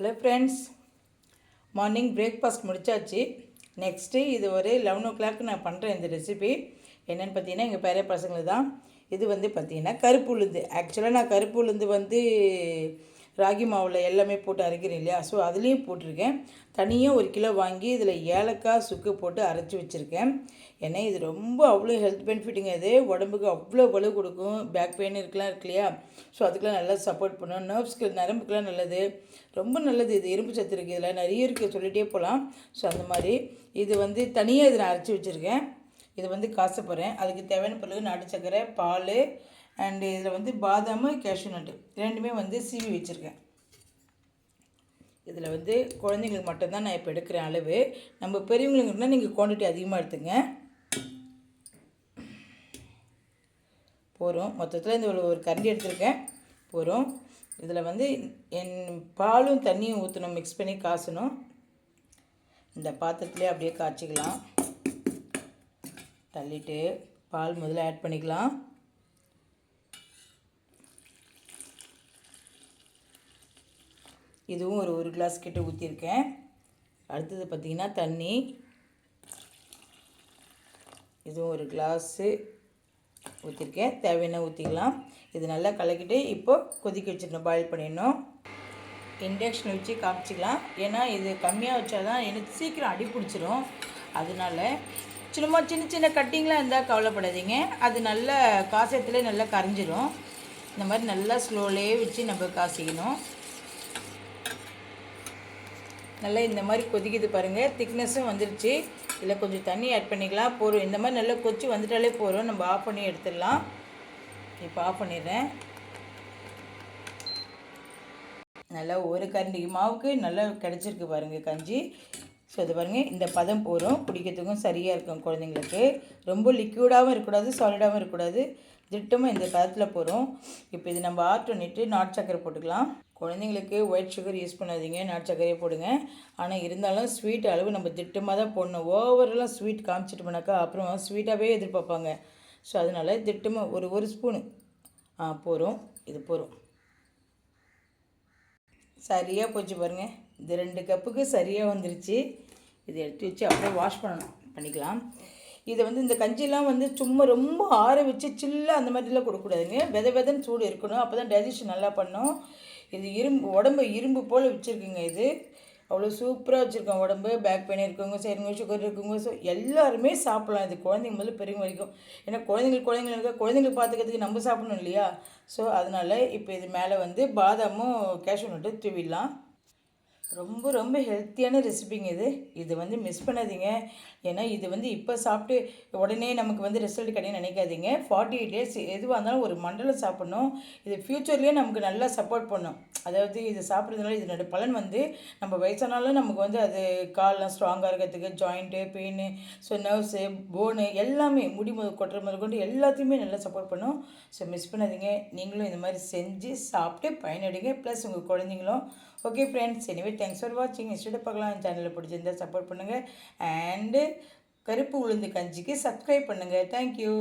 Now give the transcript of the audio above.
Hello friends morning breakfast முடித்தாச்சு next இது ஒரு லெவன் ஓ கிளாக் நான் பண்ணுறேன் இந்த ரெசிபி என்னென்னு பார்த்தீங்கன்னா எங்கள் பேர பசங்களுக்கு தான் இது வந்து பார்த்திங்கன்னா கருப்பு உளுந்து. ஆக்சுவலாக நான் கருப்பு உளுந்து வந்து ராகி மாவில் எல்லாமே போட்டு அரைக்கிறேன் இல்லையா? ஸோ அதுலேயும் போட்டிருக்கேன். தனியாக ஒரு கிலோ வாங்கி இதில் ஏலக்காய் சுக்கு போட்டு அரைச்சி வச்சுருக்கேன். ஏன்னா இது ரொம்ப அவ்வளோ ஹெல்த் பெனிஃபிட்டுங்க இது. உடம்புக்கு அவ்வளோ வலு கொடுக்கும். பேக் பெயின் இருக்கலாம் இருக்கு இல்லையா? ஸோ அதுக்கெலாம் நல்லா சப்போர்ட் பண்ணும் நர்வ்ஸ்க்கு நரம்புக்கெலாம் நல்லது. ரொம்ப நல்லது இது. இரும்பு சத்து இருக்குது இதில். நிறைய இருக்குது சொல்லிகிட்டே போகலாம் ஸோ அந்த மாதிரி. இது வந்து தனியாக இதை நான் அரைச்சி வச்சுருக்கேன். இது வந்து காசு போகிறேன் அதுக்கு தேவையான பொருள் நாட்டு சக்கரை பால் அண்டு இதில் வந்து பாதாம் கேஷ்யூ நட்டு ரெண்டுமே வந்து சீவி வச்சுருக்கேன். இதில் வந்து குழந்தைங்களுக்கு மட்டும்தான் நான் இப்போ எடுக்கிறேன் அளவு. நம்ம பெரியவங்களுக்குனா நீங்கள் குவான்டிட்டி அதிகமாக எடுத்துங்க. போகிறோம் மொத்தத்தில் இந்த ஒரு ஒரு கரண்டி எடுத்திருக்கேன். போகிறோம் இதில் வந்து என் பாலும் தண்ணியும் ஊற்றணும் மிக்ஸ் பண்ணி காசணும். இந்த பாத்திரத்துலேயே அப்படியே காய்ச்சிக்கலாம். தள்ளிட்டு பால் முதல்ல ஆட் பண்ணிக்கலாம். இதுவும் ஒரு ஒரு கிளாஸ் கிட்ட ஊற்றிருக்கேன் அடுத்தது பார்த்திங்கன்னா தண்ணி. இதுவும் ஒரு கிளாஸு ஊற்றிருக்கேன் தேவையான ஊற்றிக்கலாம் இது நல்லா கலக்கிட்டு இப்போது கொதிக்க வச்சிடணும் பாயில் பண்ணிடணும். இண்டக்ஷன் வச்சு காமிச்சிக்கலாம். ஏன்னா இது கம்மியாக வச்சால் தான் எனக்கு சீக்கிரம் அடி பிடிச்சிரும். அதனால சும்மா சின்ன சின்ன கட்டிங்லாம் இருந்தால் கவலைப்படாதீங்க. அது நல்ல காசத்துலேயே நல்லா கரைஞ்சிரும். இந்த மாதிரி நல்லா ஸ்லோலேயே வச்சு நம்ம காசிக்கணும். நல்லா இந்த மாதிரி கொதிக்குது பாருங்கள் திக்னஸும் வந்துருச்சு. இதில் கொஞ்சம் தண்ணி ஆட் பண்ணிக்கலாம். போகிறோம் இந்த மாதிரி நல்லா கொச்சி வந்துட்டாலே போகிறோம் நம்ம ஆஃப் பண்ணி எடுத்துடலாம். இப்போ ஆஃப் பண்ணிடுறேன். நல்லா ஒரு கரண்டி மாவுக்கு நல்லா கிடச்சிருக்கு பாருங்கள் கஞ்சி. ஸோ இது பாருங்கள் இந்த பதம் போகிறோம் குடிக்கிறதுக்கும் சரியாக இருக்கும் குழந்தைங்களுக்கு. ரொம்ப லிக்யூடாகவும் இருக்கக்கூடாது சாலிடாகவும் இருக்கக்கூடாது. திட்டமாக இந்த பதத்தில் போகிறோம் இப்போ இது நம்ம ஆட் பண்ணிவிட்டு நாட் சக்கரை போட்டுக்கலாம். குழந்தைங்களுக்கு ஒயிட் சுகர் யூஸ் பண்ணாதீங்க நாட்டு சக்கரையே போடுங்க. ஆனால் இருந்தாலும் ஸ்வீட் அளவு நம்ம திட்டமாக தான் போடணும். ஓவரெல்லாம் ஸ்வீட் காமிச்சிட்டு போனாக்கா அப்புறம் ஸ்வீட்டாகவே எதிர்பார்ப்பாங்க. ஸோ அதனால் திட்டமாக ஒரு ஒரு ஸ்பூனு ஆ போகிறோம் இது போகிறோம் சரியாக போச்சு பாருங்கள் இது ரெண்டு கப்புக்கு சரியாக வந்துருச்சு. இதை எடுத்து வச்சு அப்படியே வாஷ் பண்ணணும். பண்ணிக்கலாம். இதை வந்து இந்த கஞ்சிலாம் வந்து சும்மா ரொம்ப ஆற வச்சு சில்லாக அந்த மாதிரிலாம் கொடுக்கக்கூடாதுங்க. வித விதன்னு சூடு இருக்கணும். அப்போ தான் டைஜஷன் நல்லா பண்ணும். இது இரும்பு உடம்பு இரும்பு போல் வச்சுருக்குங்க இது. அவ்வளோ சூப்பராக வச்சுருக்கோம் உடம்பு. பேக் பெயின் இருக்கவங்க சரிங்க சுகர் இருக்கவங்க ஸோ எல்லாருமே சாப்பிட்லாம். இது குழந்தைங்க முதல்ல பெரியவங்க வரைக்கும். ஏன்னா குழந்தைங்களுக்கு குழந்தைங்க இருக்கா குழந்தைங்களுக்கு பார்த்துக்கிறதுக்கு நம்ம சாப்பிடணும் இல்லையா? ஸோ அதனால் இப்போ இது மேலே வந்து பாதாமும் கேஷ்யூ நட்டு தூவிடலாம். ரொம்ப ரொம்ப ஹெல்த்தியான ரெசிபிங்க இது. இது வந்து மிஸ் பண்ணாதீங்க. ஏன்னா இது வந்து இப்போ சாப்பிட்டு உடனே நமக்கு வந்து ரிசல்ட் கிடையாது நினைக்காதீங்க. ஃபார்ட்டி எயிட் டேஸ் எதுவாக இருந்தாலும் ஒரு மண்டலம் சாப்பிட்ணும். இது ஃப்யூச்சர்லேயே நமக்கு நல்லா சப்போர்ட் பண்ணும். அதாவது இது சாப்பிட்றதுனால இதனோட பலன் வந்து நம்ம வயசானாலும் நமக்கு வந்து அது கால்லாம் ஸ்ட்ராங்காக இருக்கிறதுக்கு ஜாயிண்ட்டு பெயின் ஸோ நர்வ்ஸு போனு எல்லாமே முடி முத கொட்டுற முதல் கொண்டு எல்லாத்தையுமே நல்லா சப்போர்ட் பண்ணும். ஸோ மிஸ் பண்ணாதீங்க. நீங்களும் இந்த மாதிரி செஞ்சு சாப்பிட்டு பயனடைங்க. ப்ளஸ் உங்கள் குழந்தைங்களும். ஓகே ஃப்ரெண்ட்ஸ் எனவே தேங்க்ஸ் ஃபார் வாட்சிங் இஷ்டத்தை பார்க்கலாம் சேனலில் பிடிச்சிருந்தா சப்போர்ட் பண்ணுங்கள் அண்டு கருப்பு உளுந்து கஞ்சிக்கு சப்ஸ்கிரைப் பண்ணுங்கள் தேங்க்யூ